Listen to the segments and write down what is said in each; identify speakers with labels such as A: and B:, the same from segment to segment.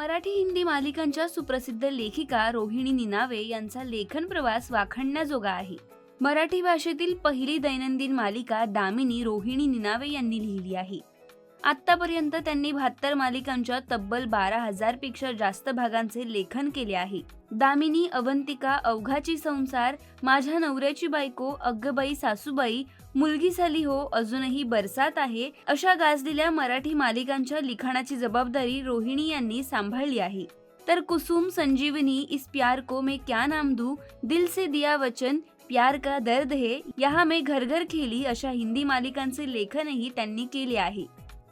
A: मराठी हिंदी मालिकांच्या सुप्रसिद्ध लेखिका रोहिणी निनावे यांचा लेखन प्रवास वाखणण्याजोगा आहे. मराठी भाषेतील पहिली दैनंदिन मालिका दामिनी रोहिणी निनावे यांनी लिहिली आहे. आत्तापर्यंत त्यांनी बहात्तर मालिकांच्या तब्बल बारा हजारपेक्षा जास्त भागांचे लेखन केले आहे. दामिनी अवंतिका अवघाची संसार माझ्या नवऱ्याची बायको अग्गबाई सासूबाई मुलगी झाली हो अजूनही बरसात आहे अशा गाजलेल्या मराठी मालिकांच्या लिखाणाची जबाबदारी रोहिणी यांनी सांभाळली आहे. तर कुसुम संजीवनी इस प्यार को मैं क्या नाम दू दिल से दिया वचन प्यार का दर्द है यहाँ मैं घर घर खेली अशा हिंदी मालिकांचे लेखनही त्यांनी केले आहे.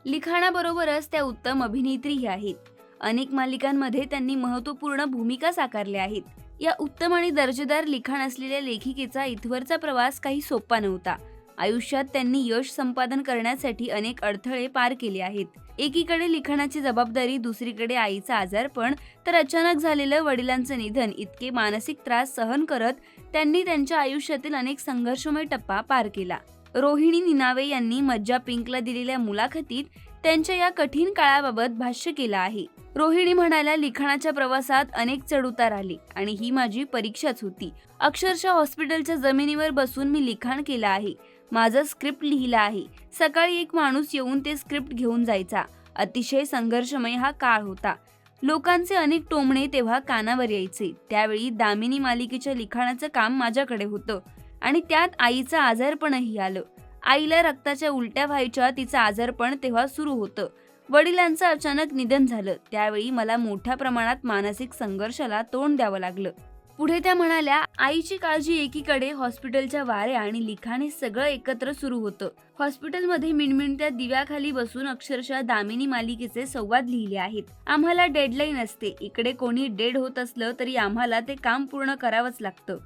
A: लिखाणाबरोबरच त्या उत्तम अभिनेत्रीही आहेत. अनेक मालिकांमध्ये त्यांनी महत्त्वपूर्ण भूमिका साकारल्या आहेत. या उत्तम आणि दर्जेदार लिखाण असलेल्या लेखिकेचा इथवरचा प्रवास काही सोपा नव्हता. आयुष्यात त्यांनी यश संपादन करण्यासाठी अनेक अडथळे पार केले आहेत. एकीकडे लिखाणाची जबाबदारी दुसरीकडे आईचा आजारपण तर अचानक झालेलं वडिलांचं निधन इतके मानसिक त्रास सहन करत त्यांनी त्यांच्या आयुष्यातील अनेक संघर्षमय टप्पा पार केला. रोहिणी निनावे यांनी मज्जा पिंकला दिलेल्या मुलाखतीत त्यांच्या या कठीण काळाबाबत भाष्य केलं आहे. रोहिणी म्हणाल्या लिखाणाच्या प्रवासात अनेक चढउतार आले आणि ही माझी परीक्षाच होती. अक्षरशः हॉस्पिटलच्या जमिनीवर बसून मी लिखाण केलं आहे. माझं स्क्रिप्ट लिहिलं आहे. सकाळी एक माणूस येऊन ते स्क्रिप्ट घेऊन जायचा. अतिशय संघर्षमय हा काळ होता. लोकांचे अनेक टोमणे तेव्हा कानावर यायचे. त्यावेळी दामिनी मालिकेच्या लिखाणाचं काम माझ्याकडे होतं. आणि त्यात आईचं आजारपणही आलं. आईला रक्ताच्या उलट्या व्हायच्या तिचं आजारपण तेव्हा सुरू होतं. वडिलांचं अचानक निधन झालं. त्यावेळी मला मोठ्या प्रमाणात मानसिक संघर्षाला तोंड द्यावं लागलं. पुढे त्या म्हणाल्या आईची काळजी एकीकडे हॉस्पिटलच्या वाऱ्या आणि लिखाणे सगळं एकत्र सुरू होतं. हॉस्पिटलमध्ये मिणमिणत्या दिव्याखाली बसून अक्षरशः दामिनी मालिकेचे संवाद लिहिले आहेत. आम्हाला डेडलाईन असते. इकडे कोणी डेड होत असलं तरी आम्हाला ते काम पूर्ण करावंच लागतं.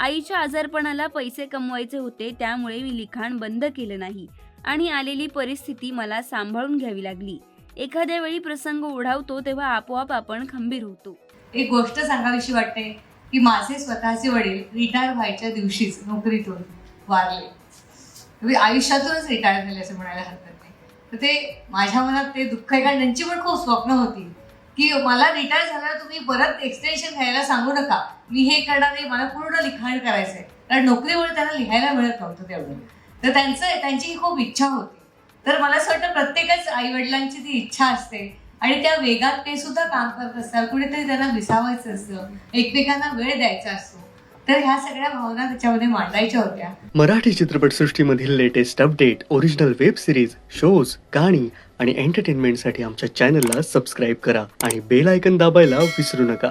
A: आईच्या आजारपणाला पैसे कमवायचे होते त्यामुळे मी लिखाण बंद केलं नाही. आणि आलेली परिस्थिती मला सांभाळून घ्यावी लागली. एखाद्या वेळी प्रसंग ओढावतो तेव्हा आपोआप आपण खंबीर होतो.
B: एक गोष्ट सांगावीशी वाटते की माझे स्वतःचे वडील रिटायर व्हायच्या दिवशीच नोकरीतून वारले. म्हणजे आयुष्यातूनच रिटायर झाले असं म्हणायला हरकत नाही. तर ते माझ्या मनात ते दुःख आहे कारण त्यांची पण खूप स्वप्न होती. की मला रिटायर झाल्यावर तुम्ही परत एक्सटेन्शन घ्यायला सांगू नका. मी हे करणार नाही मला पूर्ण लिखाण करायचं आहे कारण नोकरीमुळे त्यांना लिहायला मिळत नव्हतं तेवढं तर त्यांचं त्यांची ही खूप इच्छा होती. तर मला असं वाटतं प्रत्येकच आई वडिलांची ती इच्छा असते आणि त्या वेगात ते सुद्धा काम करत असतात. कुठेतरी त्यांना विसावायचं असतं. एकमेकांना वेळ द्यायचा असतो. तर ह्या सगळ्या भावना त्याच्यामध्ये मांडायच्या होत्या.
C: Marathi चित्रपटसृष्टीमधील latest update original web series shows गाणी आणि एंटरटेनमेंटसाठी आमच्या चॅनलला सबस्क्राईब करा आणि बेल आयकन दाबायला विसरू नका.